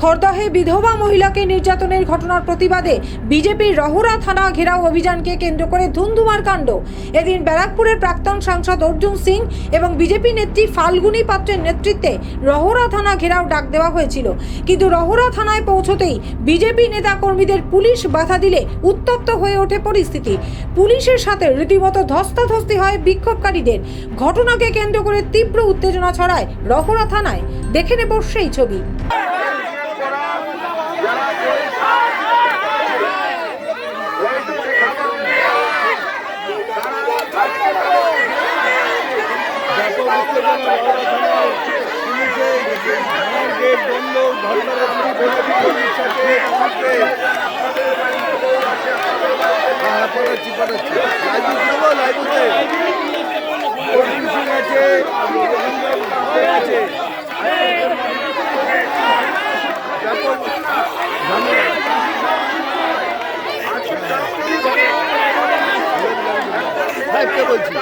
খড়দহে বিধবা মহিলাকে নির্যাতনের ঘটনার প্রতিবাদে বিজেপির রহরা থানা ঘেরাও অভিযানকে কেন্দ্র করে ধুন্ধুমার কাণ্ড। এদিন ব্যারাকপুরের প্রাক্তন সাংসদ অর্জুন সিং এবং বিজেপি নেত্রী ফাল্গুনী পাত্রের নেতৃত্বে রহরা থানা ঘেরাও ডাক দেওয়া হয়েছিল। কিন্তু রহরা থানায় পৌঁছতেই বিজেপি নেতা কর্মীদের পুলিশ বাধা দিলে উত্তপ্ত হয়ে ওঠে পরিস্থিতি। পুলিশের সাথে রীতিমতো ধস্তাধস্তি হয় বিক্ষোভকারীদের। ঘটনাকে কেন্দ্র করে তীব্র উত্তেজনা ছড়ায় রহরা থানায়। দেখে নেব সেই ছবি। বলছি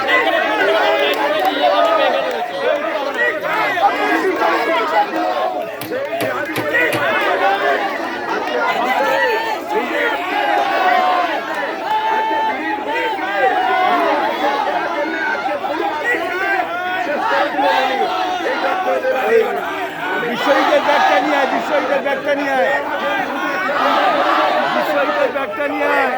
বিশ্বজিতের ব্যাগটা নিয়ে আয় বিশ্বজিতের ব্যাগটা নিয়ে আয়। বিশ্বজিতের ব্যাগটা নিয়ে আয়।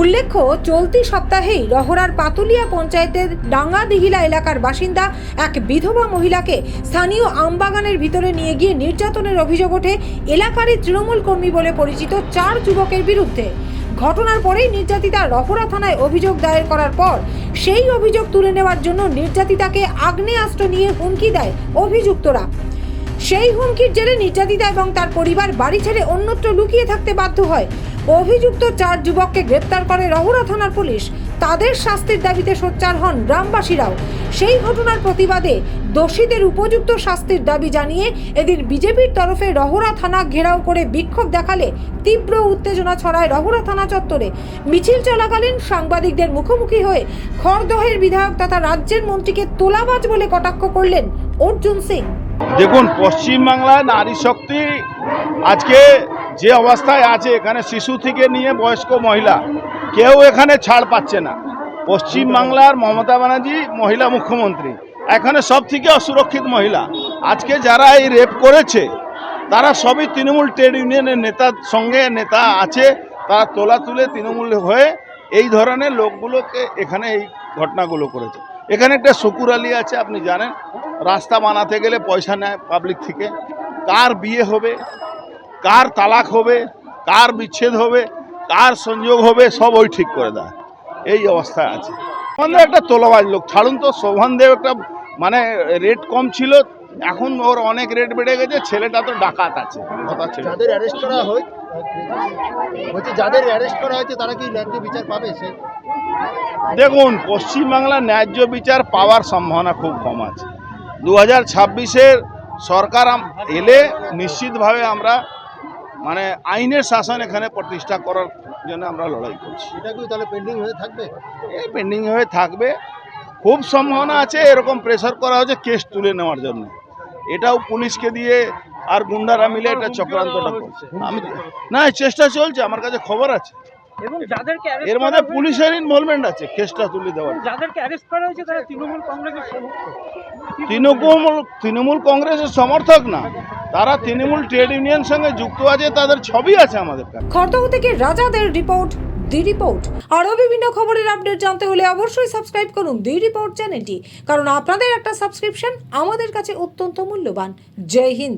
উল্লেখ্য, চলতি সপ্তাহেই রহরার পাতুলিয়া পঞ্চায়েতের ডাঙ্গাদিহিলা এলাকার বাসিন্দা এক বিধবা মহিলাকে স্থানীয় আমবাগানের ভিতরে নিয়ে গিয়ে নির্যাতনের অভিযোগ ওঠে এলাকারই তৃণমূল কর্মী বলে পরিচিত চার যুবকের বিরুদ্ধে। ঘটনার পরেই নির্যাতিতা রহরা থানায় অভিযোগ দায়ের করার পর সেই অভিযোগ তুলে নেওয়ার জন্য নির্যাতিতাকে আগ্নেয়াস্ত্র নিয়ে হুমকি দেয় অভিযুক্তরা। সেই হুমকির জেরে নির্যাতিতা এবং তার পরিবার বাড়ি ছেড়ে অন্যত্র লুকিয়ে থাকতে বাধ্য হয়। অভিযুক্ত চার যুবককে গ্রেপ্তার করে রহুরা থানার পুলিশ। তাদের শাস্তির দাবিতে সোচ্চার হন গ্রামবাসীরাও। সেই ঘটনার প্রতিবাদে দোষীদের উপযুক্ত শাস্তির দাবি জানিয়ে এদিন বিজেপির তরফে রহুরা থানা ঘেরাও করে বিক্ষোভ দেখালে তীব্র উত্তেজনা ছড়ায় রহুরা থানা চত্বরে। মিছিল চলাকালীন সাংবাদিকদের মুখোমুখি হয়ে খড়দহের বিধায়ক তথা রাজ্যের মন্ত্রীকে তোলাবাজ বলে কটাক্ষ করলেন অর্জুন সিং। দেখুন, পশ্চিমবাংলায় নারী শক্তি আজকে যে অবস্থায় আছে এখানে শিশু থেকে নিয়ে বয়স্ক মহিলা, কেউ এখানে ছাড় পাচ্ছে না। পশ্চিমবাংলার মমতা ব্যানার্জি মহিলা মুখ্যমন্ত্রী, এখানে সব থেকে অসুরক্ষিত মহিলা। আজকে যারা এই রেপ করেছে, তারা সবই তৃণমূল ট্রেড ইউনিয়নের নেতার সঙ্গে নেতা আছে, তারা তোলা তুলে তৃণমূল হয়ে এই ধরনের লোকগুলোকে এখানে এই ঘটনাগুলো করেছে। এখানে একটা শুকুর আলী আছে, আপনি জানেন, রাস্তা বানাতে গেলে পয়সা নেয় পাবলিক থেকে। কার বিয়ে হবে কার তালাক হবে কার বিচ্ছেদ হবে কার সংযোগ হবে সব ওই ঠিক করে দেয়। এই অবস্থায় আছে। আমাদের একটা তোলাবাজ লোক। ছাড়ুন তো শোভন দেব একটা মানে রেট কম ছিল এখন ওর অনেক রেট বেড়ে গেছে ছেলেটা তো ডাকাত আছে কথা ছেলে। যাদের অ্যারেস্ট করা হয় বলছি যাদের অ্যারেস্ট করা হয়েছে তারা কি ন্যায্য বিচার পাবে? সে দেখুন পশ্চিমবাংলার ন্যায্য বিচার পাওয়ার সম্ভাবনা খুব কম আছে। দু হাজার ছাব্বিশের সরকার এলে নিশ্চিতভাবে আমরা মানে আইনের শাসন এখানে প্রতিষ্ঠা করার জন্য আমরা লড়াই করছি। এটা কি তাহলে পেন্ডিং হয়ে থাকবে? এই পেন্ডিং হয়ে থাকবে। খুব সম্ভাবনা আছে এরকম প্রেশার করা হচ্ছে কেস তুলে নেওয়ার জন্য। এটাও পুলিশকে দিয়ে আর গুন্ডারা মিলে এটা চক্রান্তটা করছে। আমি না এই চেষ্টা চলছে আমার কাছে খবর আছে। এবং যাদেরকে এর মধ্যে পুলিশের ইনভলভমেন্ট আছে কেসটা তুলে দেওয়ার। যাদেরকে অ্যারেস্ট করা হয়েছে তারা তৃণমূল কংগ্রেসের সমর্থক। তৃণমূল তৃণমূল কংগ্রেসের সমর্থক না। তারা তৃণমূল ট্রেড ইউনিয়ন সঙ্গে যুক্ত আছে, তাদের ছবি আছে আমাদের কাছে। খড়দহ থেকে রাজাদের রিপোর্ট, দি রিপোর্ট। আরও বিভিন্ন খবরের আপডেট জানতে হলে অবশ্যই সাবস্ক্রাইব করুন দি রিপোর্ট চ্যানেলটি, কারণ আপনাদের একটা সাবস্ক্রিপশন আমাদের কাছে অত্যন্ত মূল্যবান। জয় হিন্দ।